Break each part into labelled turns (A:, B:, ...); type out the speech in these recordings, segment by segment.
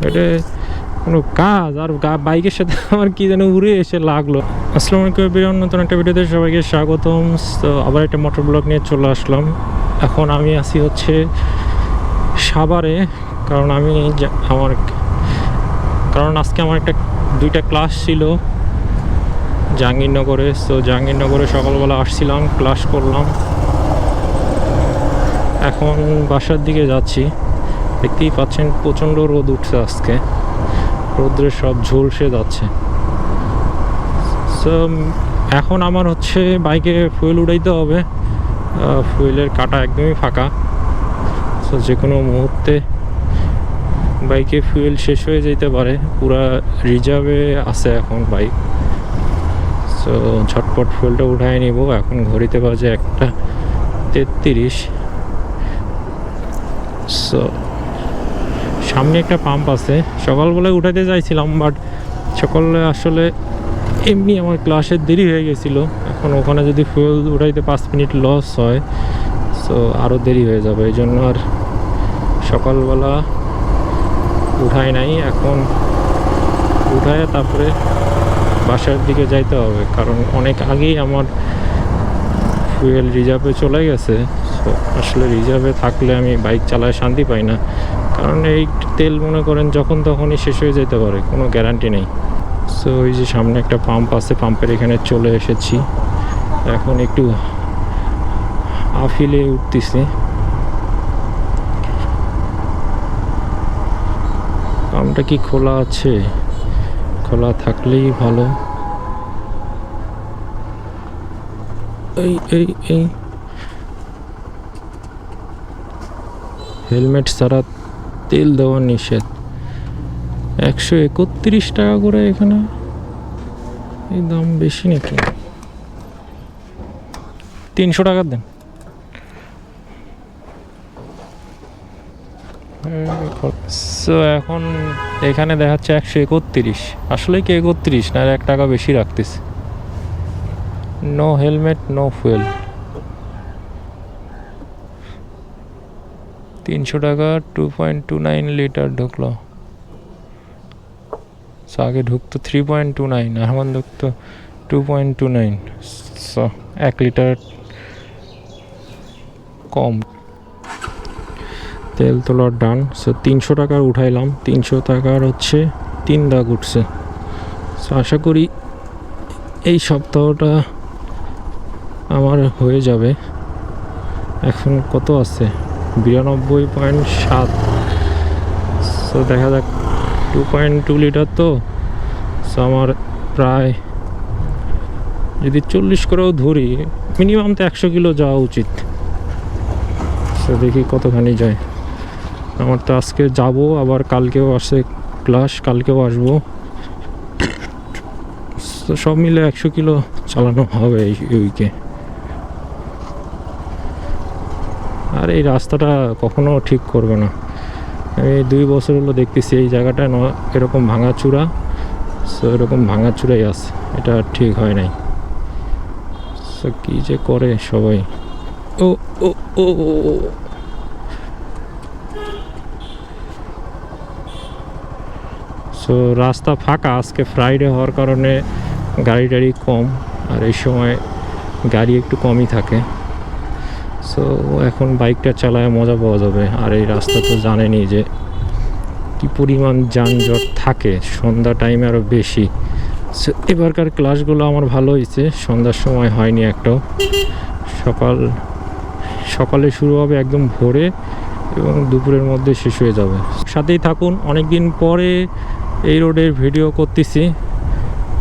A: এটা কোনো কাজ আর গা- বাইকের সাথে আমার কি যেন উড়ে এসে লাগল। আসসালামু আলাইকুম বিরান নতুন একটা ভিডিওতে সবাইকে স্বাগতম। তো আবার একটা মোটর ব্লগ নিয়ে চলে আসলাম। এখন আমি আছি হচ্ছে সাভারে, কারণ আমি আমার কারণ আজকে আমার একটা দুইটা ক্লাস ছিল জাহাঙ্গীরনগরে। তো জাহাঙ্গীরনগরে সকালবেলা আসছিলাম, ক্লাস করলাম। এখন বাসার দিকে যাচ্ছি। দেখতেই পাচ্ছেন প্রচণ্ড রোদ উঠছে আজকে। রোদ্রে সব ঝলসে যাচ্ছে। সো এখন আমার হচ্ছে বাইকে ফুয়েল উড়াইতে হবে। ফুয়েলের কাটা একদমই ফাঁকা। সো যে কোনো মুহূর্তে বাইকে ফুয়েল শেষ হয়ে যেতে পারে। পুরা রিজার্ভে আছে এখন বাইক সো ঝটপট ফুয়েলটা উঠায় নিব। এখন ঘড়িতে বাজে একটা তেত্রিশ। সো সামনে একটা পাম্প আছে। সকালবেলায় উঠাতে চাইছিলাম বাট সকালে আসলে এমনি আমার ক্লাসের দেরি হয়ে গেছিল। এখন ওখানে যদি ফুয়েল উঠাইতে পাঁচ মিনিট লস হয় সো আরও দেরি হয়ে যাবে। এই জন্য আর সকালবেলা উঠাই নাই। এখন উঠায় তারপরে বাসার দিকে যাইতে হবে। কারণ অনেক আগেই আমার ফুয়েল রিজার্ভে চলে গেছে। সো আসলে রিজার্ভে থাকলে আমি বাইক চালায় শান্তি পাই না। কারণ এই তেল মনে করেন যখন তখনই শেষ হয়ে যেতে পারে, কোনো গ্যারান্টি নেই। সো ওই যে সামনে একটা পাম্প আছে পাম্পের এখানে চলে এসেছি। এখন একটু আফিলে উঠতেছি। পাম্পটা কি খোলা আছে? খোলা থাকলেই ভালো। এই এই এই। হেলমেট ছাড়া তেল দেওয়া নিষেধ। একশো একত্রিশ টাকা করে এখানে? এই দাম বেশি নাকি? তিনশো টাকা দেন। সো এখন এখানে দেখাচ্ছে একশো একত্রিশ। আসলে কি একত্রিশ না এক টাকা বেশি রাখতেছে? নো হেলমেট নো ফুয়েল তিনশো টাকা two point two nine litre ঢুকলো। সো আগে ঢুকতো থ্রি পয়েন্ট টু নাইন এখন ঢুকতো two point two nine so এক লিটার কম। তেল তোলার ডান। সো তিনশো টাকার উঠাইলাম। তিনশো টাকার হচ্ছে তিন দাগ উঠছে। সো আশা করি এই সপ্তাহটা আমার হয়ে যাবে। এখন কত আছে? বিরানব্বই পয়েন্ট সাত। সো দেখা যাক টু পয়েন্ট টু লিটার তো। সো আমার প্রায় যদি চল্লিশ করেও ধরি মিনিমাম তো একশো কিলো যাওয়া উচিত। সো দেখি কতখানি যায়। আমার তো আজকে যাব, আবার কালকেও আসে ক্লাস কালকেও আসব। সব মিলে একশো কিলো চালানো হবে এই উইকে আর এই রাস্তাটা কখনো ঠিক করবে না। আমি দুই বছর হলো দেখতেছি এই জায়গাটা এরকম ভাঙাচূড়া সো এরকম ভাঙাচূড়াই আছে। এটা ঠিক হয় নাই। সো কী যে করে সবাই। ও ও, ও। সো রাস্তা ফাঁকা আজকে ফ্রাইডে হওয়ার কারণে গাড়ি টাড়ি কম আর এই সময় গাড়ি একটু কমই থাকে। সো এখন বাইকটা চালায় মজা পাওয়া যাবে। আর এই রাস্তা তো জানেনি যে কি পরিমাণ যানজট থাকে, সন্ধ্যা টাইমে আরও বেশি। সো এবারকার ক্লাসগুলো আমার ভালো হয়েছে, সন্ধ্যার সময় হয়নি একটাও। সকাল, সকালে শুরু হবে একদম ভোরে এবং দুপুরের মধ্যে শেষ হয়ে যাবে। সাথেই থাকুন অনেক দিন পরে এই রোডের ভিডিও করতেছি।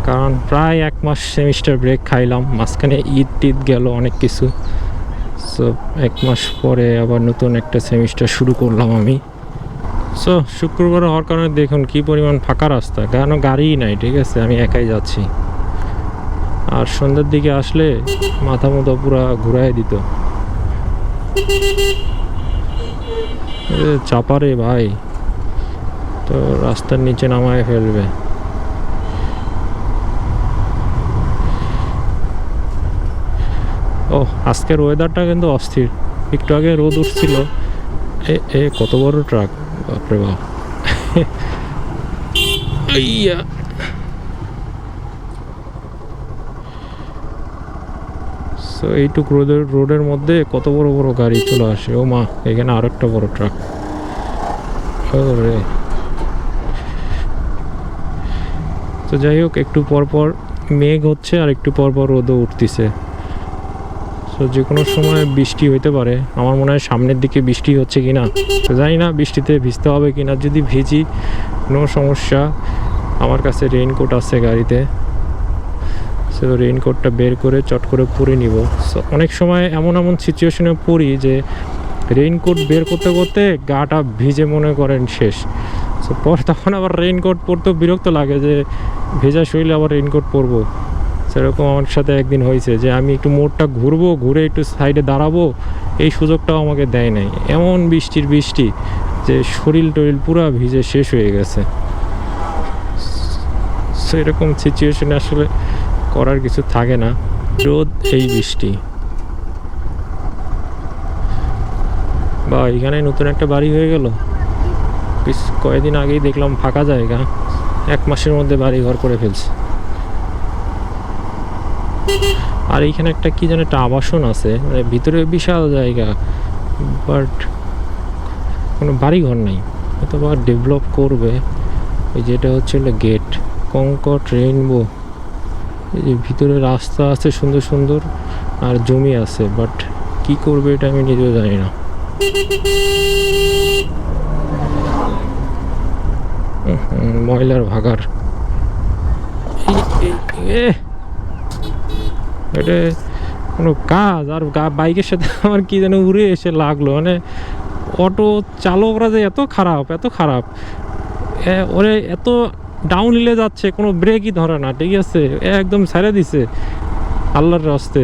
A: কারণ প্রায় এক মাস সেমিস্টার ব্রেক খাইলাম, মাঝখানে ঈদ টিদ গেল অনেক কিছু। সো এক মাস পরে আবার নতুন একটা সেমিস্টার শুরু করলাম আমি। সো শুক্রবার হওয়ার কারণে দেখুন কি পরিমাণ ফাঁকা রাস্তা। কেন গাড়িই নাই, ঠিক আছে? আমি একাই যাচ্ছি। আর সন্ধ্যার দিকে আসলে মাথা মতো পুরা ঘুরাই দিত। চাপারে ভাই। তো রাস্তার নিচে নামায় ফেলবে। ও আজকের ওয়েদারটা কিন্তু অস্থির। একটু আগে রোদ উঠছিল। এ এ, কত বড় ট্রাক বাপরে বাপ। সো এইটুক রোডের রোডের মধ্যে কত বড় বড় গাড়ি চলে আসে। ও মা, এখানে আরেকটা বড় ট্রাক রে তো যাই হোক, একটু পর পর মেঘ হচ্ছে আর একটু পর পর রোদও উঠতেছে। তো যে কোনো সময় বৃষ্টি হইতে পারে, আমার মনে হয় সামনের দিকে বৃষ্টি হচ্ছে কি না তো জানি না বৃষ্টিতে ভিজতে হবে কি না যদি ভিজি, কোনো সমস্যা। আমার কাছে রেইনকোট আছে গাড়িতে। সো রেইনকোটটা বের করে, চট করে পরে নিব। সো অনেক সময় এমন এমন সিচুয়েশনে পড়ি যে রেইনকোট বের করতে করতে গাটা ভিজে মনে করেন শেষ। সো পর তখন আবার রেইনকোট পরতেও বিরক্ত লাগে যে, ভেজা শরীরে আবার রেইনকোট পরবো। সেরকম আমার সাথে একদিন হয়েছে যে আমি একটু মোড়টা ঘুরবো, ঘুরে একটু সাইডে দাঁড়াবো, এই সুযোগটাও আমাকে দেয় নাই। এমন বৃষ্টির বৃষ্টি যে শরীর টরিল পুরো ভিজে শেষ হয়ে গেছে। সো এরকম সিচুয়েশনে আসলে করার কিছু থাকে না। রোদ, এই বৃষ্টি। বা এখানে নতুন একটা বাড়ি হয়ে গেল। কয়েকদিন আগেই দেখলাম ফাঁকা জায়গা। এক মাসের মধ্যে বাড়ি ঘর করে ফেলছে। আর এইখানে একটা কি যেন একটা আবাসন আছে মানে ভিতরে বিশাল জায়গা বাট কোনো বাড়ি ঘর নাই। হয়তো বা ডেভেলপ করবে, ওই যেটা হচ্ছে গেট কঙ্কট রেইনবো এই যে ভিতরে রাস্তা আছে সুন্দর সুন্দর, আর জমি আছে বাট কি করবে এটা আমি নিজেও জানি না। ময়লার ভাগার এটা কোনো কাজ, আর বাইকের সাথে আমার কি যেন উড়ে এসে লাগল। মানে অটো চালকরা যে এত খারাপ এত খারাপ। ওরে এত ডাউন হিলে যাচ্ছে, কোনো ব্রেকই ধরে না, ঠিক আছে? একদম ছেড়ে দিছে আল্লাহর রাস্তে।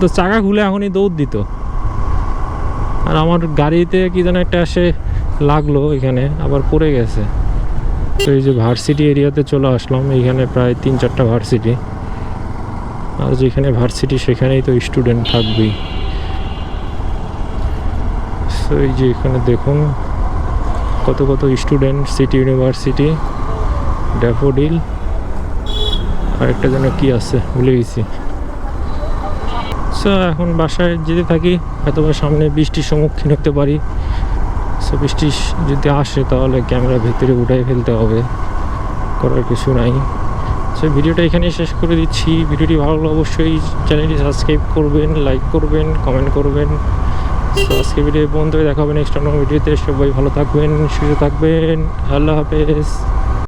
A: তো চাকা খুলে এখনই দৌড় দিত। আর আমার গাড়িতে কি যেন একটা এসে লাগল এখানে আবার পড়ে গেছে। তো এই যে ভার্সিটি এরিয়াতে চলে আসলাম, এইখানে প্রায় তিন চারটা ভার্সিটি আর যেখানে ভার্সিটি সেখানেই তো স্টুডেন্ট থাকবেই। সো এই যে এখানে দেখুন, কত কত স্টুডেন্ট সিটি ইউনিভার্সিটি, ড্যাফোডিল, আর একটা যেন কি আছে, ভুলে গেছি। সো এখন বাসায় যেতে থাকি হয়তো বা সামনে বৃষ্টির সম্মুখীন হতে পারি। সো বৃষ্টি যদি আসে, তাহলে ক্যামেরা ভেতরে উঠাই ফেলতে হবে, করার কিছু নাই। সো ভিডিওটা এখানেই শেষ করে দিচ্ছি। ভিডিওটি ভালো লাগলে অবশ্যই চ্যানেলটি সাবস্ক্রাইব করবেন, লাইক করবেন, কমেন্ট করবেন। সো আজকে ভিডিও বন্ধ হয়ে দেখা হবে নেক্সট অন্য ভিডিওতে। সবাই ভালো থাকবেন, সুস্থ থাকবেন। আল্লাহ হাফেজ।